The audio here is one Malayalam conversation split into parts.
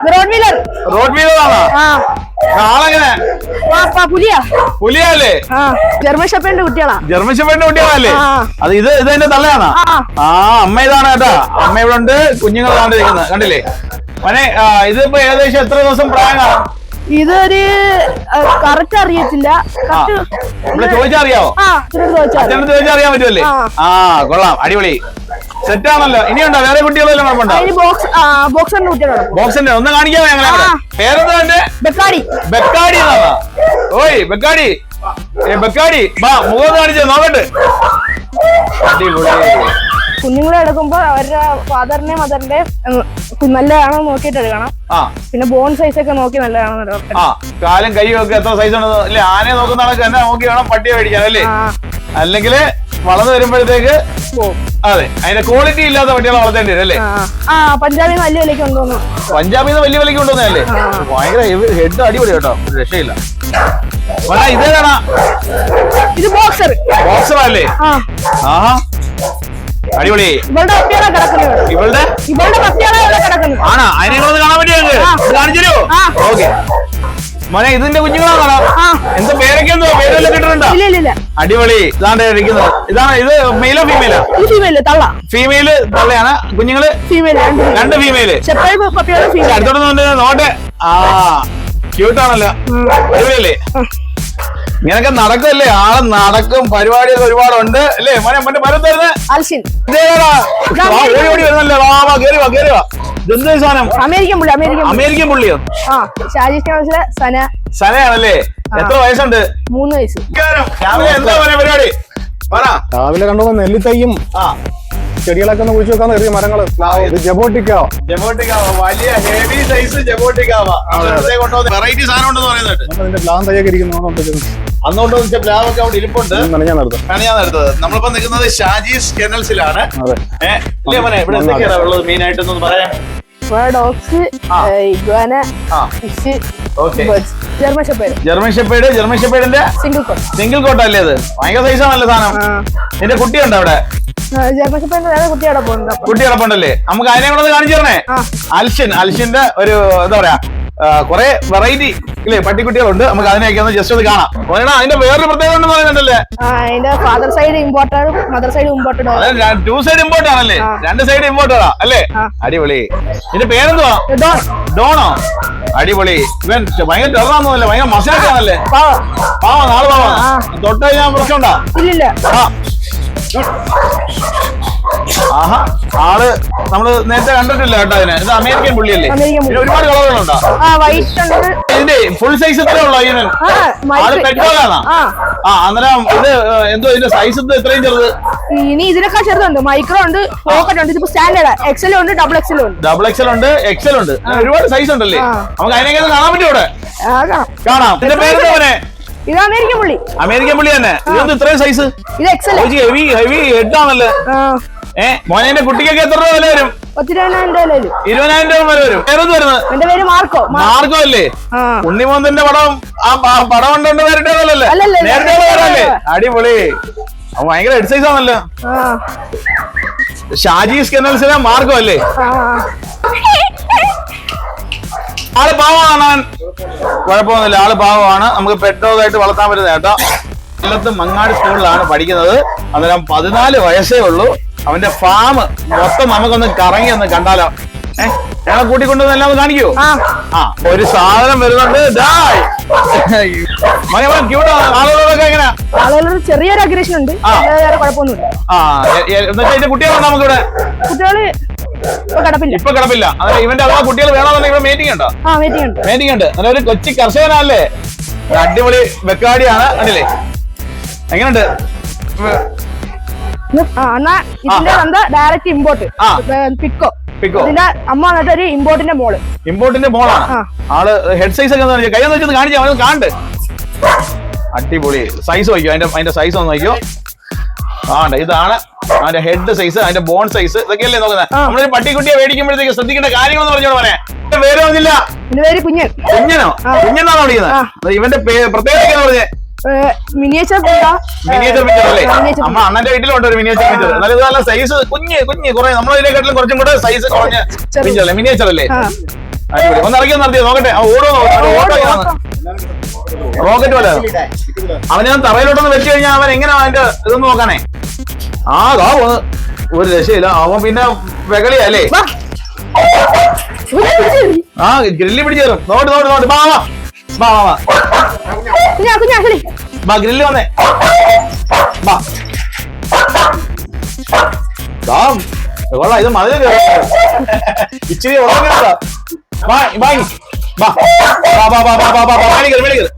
റോഡ് വീലർ റോഡ് വീലറാണോ ആളെങ്ങനെ? പുലിയാ. പുലിയല്ലേ? ആ ജർമ്മൻ ഷെപ്പേന്റെ കുട്ടികളാ. ജർമ്മൻ ഷെപ്പേഡിന്റെ കുട്ടികളല്ലേ? അത് ഇത് ഇത് എന്റെ തള്ളയാണോ? ആ. അമ്മ ഇതാണ് കേട്ടാ. അമ്മ ഇവിടെ ഉണ്ട് കുഞ്ഞുങ്ങൾ കണ്ടില്ലേ? മനെ ഇതിപ്പോ ഏകദേശം എത്ര ദിവസം പ്രായം കാണാം ഇതൊരു കറക്റ്റ് അറിയത്തില്ല ചോദിച്ചറിയാവോ അച്ഛനോട് പറ്റുമല്ലേ. ആ കൊള്ളാം. അടിപൊളി. സെറ്റ് ആണല്ലോ. ഇനിയുണ്ടോ? വേറെ കുട്ടികളെല്ലാം കുട്ടികളാണ് ബോക്സിന്റെ ഒന്ന് കാണിക്കാമോ ഞങ്ങളെ. പേരെന്താ എന്റെ ബെക്കാടി. ബെക്കാടി എന്നാ ഓയ് ബെക്കാടി. ബെക്കാടി. വാ മുഖം കാണിച്ചേ നോക്കട്ടെ. കുഞ്ഞുങ്ങളെ എടുക്കുമ്പോ അവരുടെ ഫാദറിന്റെ മദറിന്റെ നല്ലതാണോ നോക്കിയിട്ട് എടുക്കണം ആ. പിന്നെ ബോൺ സൈസ് ഒക്കെ നോക്കി നല്ലതാണോ കാലും കൈയും ഒക്കെ എത്ര സൈസ് ഉണ്ടോ അല്ലെ? ആനയെ നോക്കുന്ന ആളൊക്കെ തന്നെ നോക്കി വേണം പട്ടിയെ മേടിക്കാൻ അല്ലേ? അല്ലെങ്കിൽ വളർന്നു വരുമ്പോഴത്തേക്ക് പോവും. അതെ. അതിന്റെ ക്വാളിറ്റി ഇല്ലാത്ത പട്ടികളെ വളർത്തേണ്ടി വരും അല്ലേ? ആ. പഞ്ചാബിൽ നിന്ന് വലിയ വിലയ്ക്ക് കൊണ്ടുവന്നു. പഞ്ചാബിൽ നിന്ന് വലിയ വിലയ്ക്ക് കൊണ്ടുവന്നല്ലേ ഭയങ്കര ഹെഡ് അടിപൊളി കേട്ടോ. ഒരു രക്ഷയില്ല. ഇതേതാണ് ഇത് ബോക്സർ ബോക്സർ അല്ലേ? ആ. ആഹാ. അടിപൊളി. ഇവളുടെ പട്ടിയാണ് കിടക്കുന്നത് ഇവിടെ. ഇവളുടെ? ഇവളുടെ പട്ടിയാണ് ഇവിടെ കിടക്കുന്നത് ആണാ? അതിനെ കാണാൻ പറ്റിയോ കാണിച്ചു. ഓക്കെ മോനെ ഇതിന്റെ കുഞ്ഞുങ്ങളാണോ? എന്താ പേരൊക്കെ എന്തോ? പേരെല്ലാം കിട്ടുന്നുണ്ടോ ഇല്ല ഇല്ല ഇല്ല. അടിപൊളി. ഇതാണ്ട് ഇരിക്കുന്നത്. ഇതാണ് ഇത് മെയിലോ ഫീമെയിലോ ഫീമെയിൽ തള്ള. ഫീമെയിൽ തള്ളയാണ്. കുഞ്ഞുങ്ങൾ? ഫീമെയിൽ രണ്ട് ഫീമെയിൽ അടുത്തോട്ട് നോട്ടെ. ആ ക്യൂട്ടാണല്ലോ അടിപൊളിയല്ലേ? ഇങ്ങനൊക്കെ നടക്കല്ലേ ആളെ നടക്കും പരിപാടിയൊക്കെ ഒരുപാടുണ്ട്. അല്ലേ? മോനെ മോന്റെ മരം തരുന്നത് അൽഷിൻ. ഓടി ഓടി വരുന്നല്ലേ? വാ വാ കേറി വാ കേറി വാ. ഇതെന്ത് സാധനം? അമേരിക്കൻ പുള്ളി അമേരിക്കൻ അമേരിക്കൻ പുള്ളിയോ? ആ ഷാജി കൗൺസിലെ സന. സനയാണല്ലേ? എത്ര വയസ്സുണ്ട്? മൂന്ന് വയസ്സ്. രാവിലെ എന്താ മോനെ പരിപാടി? പറ. രാവിലെ കണ്ടു നെല്ലിത്തയ്യും ആ. ചെടികളൊക്കെ ഒന്ന് കുഴിച്ചു വെക്കാൻ കരുതിയ മരങ്ങൾ. Jaboticaba jaboticaba. വലിയ ഹെവി സൈസ് ജബോട്ടിക്കാവ. വെറൈറ്റി സാധനം ഉണ്ടെന്ന് പറയുന്നുണ്ട് നമ്മൾ പ്ലാൻ തയ്യൊക്കെ അന്നുകൊണ്ട് വെച്ച പ്ലാവൊക്കെ അവിടെ ഇരിപ്പുണ്ട്. ഞാൻ എടുത്തത്. നമ്മളിപ്പോ നിൽക്കുന്നത് ഷാജീസ് കെനൽസിലാണ് അതെ. ഏഹ് മോനെ ഇവിടെ എന്തൊക്കെയാണ് ഉള്ളത് മെയിൻ ആയിട്ടൊന്നും പറയാൻ? Dogs. Iguana fish German shepherd German shepherd German ഷെപ്പേഡിന്റെ single coat single കോട്ട അല്ലേ അത് ഭയങ്കര സൈസാണല്ലോ സാധനം. നിന്റെ കുട്ടിയുണ്ടോ അവിടെ? കുട്ടി കിടപ്പുണ്ടല്ലേ നമുക്ക് അതിനെ കൂടെ കാണിച്ചു തരണേ. അൽഷിൻ അൽഷിന്റെ ഒരു എന്താ പറയാ കുറെ വെറൈറ്റി ഇല്ലേ? പട്ടിക്കുട്ടികളുണ്ട്. നമുക്ക് അതിനെയൊക്കെ ഒന്ന് ജസ്റ്റ് ഒന്ന് കാണാം. അതിന്റെ വേറൊരു പ്രത്യേകത ഉണ്ടെന്ന് പറയുന്നുണ്ടല്ലേ? അതിന്റെ father side imported mother side imported two side import ആണല്ലേ. രണ്ട് സൈഡ് ഇമ്പോർട്ടഡാ അല്ലേ. അടിപൊളി. ഇതിന്റെ പേരെന്തുവാ? ഡോണോ? അടിപൊളി. ഇവൻ ഭയങ്കര ടെറാന്നല്ലേ ഭയങ്കര മസാജാണല്ലേ പാവ. പാവാ നാളെ പാവാ. തൊട്ട് കഴിഞ്ഞാൽ പ്രശ്നമുണ്ടാ? ഇല്ലില്ല. ആഹാ ആൾ നമ്മൾ നേരത്തെ കണ്ടിട്ടില്ല കേട്ടോ അതിനെ. ഇത് അമേരിക്കൻ പുള്ളിയല്ലേ? ഒരുപാട് കളറുകളുണ്ടോ. ഇതിന്റെ ഫുൾ സൈസ് എത്ര ഉള്ളോ ഇതിന്? ആ ആൾ അന്നേരം ഇത് എന്തോ ഇതിന്റെ സൈസ് ഇത്രയും ചെറുത്? ഇനി ഇതിനൊക്കെ ചെറുതുണ്ട്. മൈക്രോ ഉണ്ട് പോക്കറ്റ് ഉണ്ട്. ഇതിപ്പോ സ്റ്റാൻഡേർഡ് എക്സൽ ഉണ്ട് ഡബിൾ എക്സൽ ഉണ്ട്. ഡബിൾ എക്സൽ ഉണ്ട് എക്സൽ ഉണ്ട്. ഒരുപാട് സൈസ് ഉണ്ടല്ലേ. നമുക്ക് അതിനൊക്കെ കാണാൻ പറ്റും ഇവിടെ? കാണാം. ഇതിന്റെ പേരെന്താ ഇത് അമേരിക്കൻ പുള്ളി. അമേരിക്കൻ പുള്ളി തന്നെ. ഇത് ഇത്രയും സൈസ് ഇത് എക്സൽ ഹെവി ഹെവി ഹെഡ് ആണല്ലേ? ഏ മോനെ കുട്ടിക്കൊക്കെ എത്ര രൂപ വില വരും? പത്തിരുപതിനായിരം രൂപ ഇരുപതിനായിരം രൂപ വില വരും. പേരെന്ത് വരുന്നത് എന്റെ പേര് മാർക്കോ. മാർക്കോ. അല്ലേ? ഉണ്ണിമോന്തന്റെ പടം ആ പടം ഉണ്ടോ നേരിട്ടേ അല്ലല്ല, വരാല്ലേ അടിപൊളി. ഭയങ്കര എക്സൈസ് ആണല്ലോ. ഷാജി സ്കെനൽസിലെ കെനൽസിലെ മാർഗം അല്ലേ ആൾ പാവമാണ് കുഴപ്പമൊന്നുമില്ല ആൾ പാവമാണ്. നമുക്ക് പെട്ടോതായിട്ട് വളർത്താൻ പറ്റുന്ന കേട്ടോ. കൊല്ലത്ത് മങ്ങാട് സ്കൂളിലാണ് പഠിക്കുന്നത്. അന്നേരം പതിനാല് വയസ്സേ ഉള്ളൂ. അവന്റെ ഫാം മൊത്തം നമുക്കൊന്ന് കറങ്ങി ഒന്ന് കണ്ടാലോ? ഏഹ് ഞങ്ങളെ കൂട്ടിക്കൊണ്ടുവന്ന് എല്ലാം കാണിക്കൂ. ആ. ഒരു സാധനം വരുന്നുണ്ട്. ആളുകളൊക്കെ ചെറിയൊരു അഗ്രഷൻ ഉണ്ട്. വേറെ കുഴപ്പമൊന്നുമില്ല. ആ കുട്ടികളുണ്ടോ നമുക്കിവിടെ? കുട്ടികൾ ഇപ്പൊ കിടപ്പില്ല. അതെ ഇവന്റെ അഥവാ കുട്ടികൾ വേണമെന്നുണ്ടെങ്കിൽ ഇവിടെ മീറ്റിംഗ് ഉണ്ടോ? മീറ്റിംഗ് ഉണ്ട്. അങ്ങനെ ഒരു കൊച്ചി കർഷകനല്ലേ അടിപൊളി വെക്കാടിയാണ് കണ്ടില്ലേ? എങ്ങനെയുണ്ട്? എന്നാ ഇതിന്റെ വന്ന് ഡയറക്റ്റ് ഇമ്പോർട്ട് പിക്കോ. പിക്കോ. ഇതിന്റെ അമ്മ വന്നിട്ട് ഒരു ഇമ്പോർട്ടിന്റെ മോൾ. ഇമ്പോർട്ടിന്റെ മോളാണ് ആൾ ഹെഡ് സൈസ് ഒക്കെ കൈ വെച്ചത് കാണിച്ചാ അവന് കാണണ്ട് അടിപൊളി. സൈസ് നോക്കിയോ അതിന്റെ അതിന്റെ സൈസ് ഒന്ന് നോക്കിയോ ആണ്ട് ഇതാണ് അതിന്റെ ഹെഡ് സൈസ് അതിന്റെ ബോൺ സൈസ് ഇതൊക്കെയല്ലേ നോക്കുന്നത്. നമ്മളൊരു പട്ടിക്കുട്ടിയെ മേടിക്കുമ്പോഴത്തേക്ക് ശ്രദ്ധിക്കേണ്ട കാര്യങ്ങൾ പറഞ്ഞോട് പറയാൻ പേര് വന്നില്ല ഇതിന്റെ പേര് കുഞ്ഞൻ. കുഞ്ഞനോ. കുഞ്ഞനാണോ വിളിക്കുന്നത്? ഇവന്റെ പ്രത്യേകത എന്ന് പറഞ്ഞേ. മിനിയേച്ചർ മിനിയേച്ചർ പിക്ചർ അല്ലേ? മിനിയേച്ചർ അമ്മ അണ്ണന്റെ വീട്ടിലുണ്ട് ഒരു മിനിയേച്ചർ പിക്ചർ എന്നാലും ഇത് നല്ല സൈസ് കുഞ്ഞ് കുഞ്ഞ്. കുറെ നമ്മളതിനെക്കാട്ടിലും കുറച്ചും കൂടെ സൈസ് കുറഞ്ഞ. പിക്ചർ അല്ലേ? മിനിയേച്ചർ അല്ലേ? അടിപൊളി. ഒന്ന് ഇറക്കി ഒന്ന് നിർത്തിയോ നോക്കട്ടെ. ഓടോ ഓടോ റോക്കറ്റ് പോലെ. അവനെ ഞാൻ തറയിലോട്ടൊന്ന് വെച്ച് കഴിഞ്ഞാൽ അവൻ എങ്ങനെ അതിന്റെ ഇതൊന്ന് നോക്കാനേ? ആ ഒരു രക്ഷയില്ല. അവൻ പിന്നെ വെകളിയല്ലേ. ആ ഗ്രില്ലി പിടിച്ചു തരും. നോട്ട് നോട്ട് നോട്ട് വാ വാ വാ വാ. കുഞ്ഞാ കുഞ്ഞാ കളി വാ ഗ്രില്ല് വന്നേ. വാ. ദാ, കൊള്ളാം ഇത് മതി ഇച്ചിരി ഉറങ്ങണ്ട വാ വാ. വാ. വാ വാ വാ വാ വാ വാ മേടിക്കരുത് മേടിക്കരുത്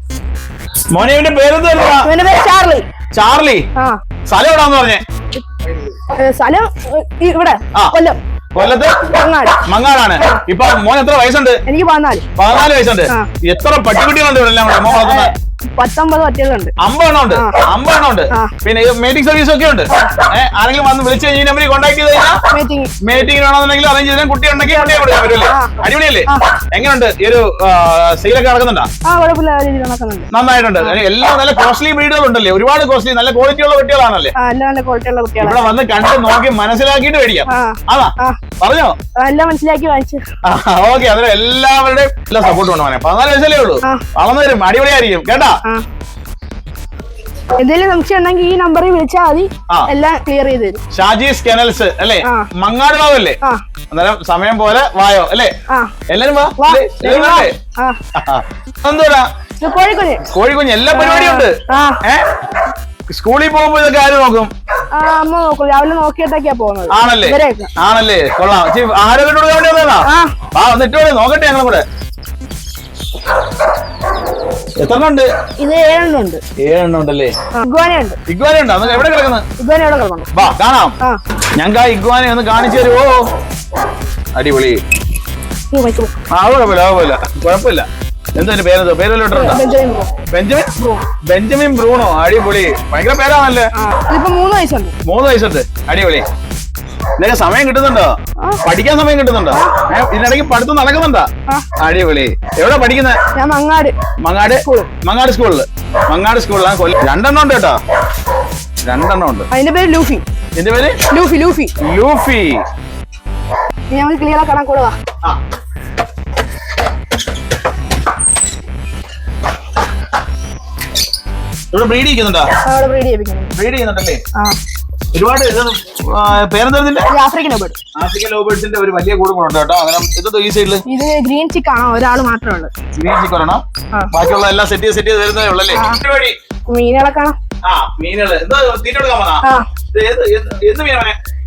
മോനെ ഇവന്റെ പേരെന്ത് പേര് ചാർലി ചാർലി സ്ഥലം എവിടാന്ന് പറഞ്ഞേ? സ്ഥലം ഇവിടെ. കൊല്ലം. കൊല്ലത്ത്? മങ്ങാടാണ്. ഇപ്പൊ മോൻ എത്ര വയസ്സുണ്ട്? എനിക്ക് പതിനാല്. പതിനാല് വയസ്സുണ്ട്. എത്ര പട്ടിക്കുട്ടികളുണ്ട് കൂടെ? മോൻ വളർത്തുന്നത് പത്തൊമ്പത് പറ്റിയതുണ്ട്. അമ്പെണ്ണം ഉണ്ട് ആ. അമ്പെണ്ണം ഉണ്ട് പിന്നെ മീറ്റിംഗ് സർവീസ് ഒക്കെ ഉണ്ട്. ആരെങ്കിലും വന്ന് വിളിച്ചു കഴിഞ്ഞാൽ നമ്പറിൽ കോൺടാക്ട് ചെയ്ത് കഴിഞ്ഞാൽ മീറ്റിംഗ് മീറ്റിംഗ് വേണമെന്നുണ്ടെങ്കിൽ അറേഞ്ച് ചെയ്താൽ കുട്ടി ഉണ്ടെങ്കിൽ കുട്ടിയെ കൊടുക്കാൻ പറ്റുമല്ലേ. അടിപൊളിയല്ലേ? എങ്ങനെയുണ്ട് ഈ ഒരു സെയിലൊക്കെ നടക്കുന്നുണ്ടോ? നന്നായിട്ടുണ്ട്. എല്ലാം നല്ല കോസ്റ്റ്ലി ബ്രീഡുകൾ ഉണ്ടല്ലേ? ഒരുപാട് കോസ്റ്റ്ലി നല്ല ക്വാളിറ്റി ഉള്ള കുട്ടികളാണല്ലേ? ഇവിടെ വന്ന് കണ്ട് നോക്കി മനസ്സിലാക്കിയിട്ട് മേടിക്കാം. അതാ. പറഞ്ഞോ? എല്ലാം മനസ്സിലാക്കി വാങ്ങിച്ചു ഓക്കെ. അതിന് എല്ലാവരുടെയും എല്ലാ സപ്പോർട്ടും ഉണ്ട് പതിനാല് വയസ്സല്ലേ ഉള്ളൂ. വളർന്നു വരും. അടിപൊളിയായിരിക്കും. കേട്ടാ? ആ. എന്തെങ്കിലും സംശയം ഉണ്ടെങ്കിൽ ഈ നമ്പറിൽ വിളിച്ചാൽ മതി. എല്ലാം ക്ലിയർ ചെയ്ത് തരും. ഷാജീസ് കെനൽസ് അല്ലേ? ആ. മങ്ങാട് ഭാഗമല്ലേ ആ. അന്നേരം സമയം പോലെ വായോ അല്ലേ? എല്ലാരും വാ അല്ലേ? ഇത് കോഴിക്കുഞ്ഞ്. കോഴിക്കുഞ്ഞ് എല്ലാ പരിപാടിയും ഉണ്ട് സ്കൂളിൽ പോകുമ്പോ ഇതൊക്കെ ആര് നോക്കും? അമ്മ നോക്കും. രാവിലെ നോക്കിയിട്ടൊക്കെയാ പോകുന്നത്. ആണല്ലേ? ആണല്ലേ? കൊള്ളാം. ആരോഗ്യ ആ. വന്നിട്ട് നോക്കട്ടെ ഞങ്ങളെ കൂടെ. എത്ര ഉണ്ട് ഇത് ഏഴെണ്ണം ഉണ്ട് ഏഴെണ്ണം ഉണ്ടല്ലേ ഇഗ്വാന ഉണ്ട് ഇഗ്വാന ഉണ്ട് അന്ന് എവിടെ കിടക്കുന്നത് ഇഗ്വാന എവിടെ കിടക്കണം വാ കാണാം. ഞങ്ങൾക്ക് ആ ഇഗ്വാനെ ഒന്ന് കാണിച്ചു തരുമോ അടിപൊളി. ആ കുഴപ്പമില്ല കുഴപ്പമില്ല. കുഴപ്പമില്ല. എന്താ പേരെന്തോ പേര് വല്ലതും ഇട്ടിട്ടുണ്ടോ? Benjamin Benjamin? ബ്രൂണോ? അടിപൊളി. ഭയങ്കര പേരാണല്ലേ? മൂന്ന് വയസ്സുണ്ട്. മൂന്ന് വയസ്സുണ്ട്. അടിപൊളി. നിനക്ക് സമയം കിട്ടുന്നുണ്ടോ. പഠിക്കാൻ സമയം കിട്ടുന്നുണ്ടോ? ഇതിനിടയ്ക്ക് പഠിത്തം നടക്കുന്നുണ്ടോ? അടിപൊളി. എവിടെ പഠിക്കുന്നത് ഞാൻ മങ്ങാട്. മങ്ങാട്? മങ്ങാട് സ്കൂളിൽ. മങ്ങാട് സ്കൂളിലാണ് കൊല്ലം രണ്ടെണ്ണം ഉണ്ട് കേട്ടോ. രണ്ടെണ്ണം ഉണ്ട്. അതിന്റെ പേര് ലൂഫി. എന്റെ പേര്? Luffy Luffy. ലൂഫി. ഇനി ക്ലിയർ ആക്കണം കൂടെ വാ. ഇവിടെ ബ്രീഡ് ചെയ്യുന്നുണ്ടോ ബ്രീഡ് ചെയ്യുന്നുണ്ടല്ലേ? ആ. ഒരുപാട് ഇത് പേരെന്തറിഞ്ഞില്ല ഇത് ആഫ്രിക്കൻ ബേർഡ് ആഫ്രിക്കൻ ലോബേഴ്സിന്റെ ഒരു വലിയ കൂടുകളുണ്ട് കേട്ടോ. അങ്ങനെ ഇത് ഈ സൈഡിൽ ഇത് ഗ്രീൻ ചിക്ക് ആണ് ഒരാൾ മാത്രമേ ഉള്ളൂ. ഗ്രീൻ ചിക്കൻ ഒരെണ്ണം. ബാക്കിയുള്ള എല്ലാം സെറ്റ് ചെയ്ത് സെറ്റ് ചെയ്ത് വരുന്നതേ ഉള്ളല്ലേ മീനുകളെ കാണാം. ആ മീനുകൾ. എന്താ തീറ്റ കൊടുക്കാൻ ഇത് എന്ത് എന്ത് മീനാണ്?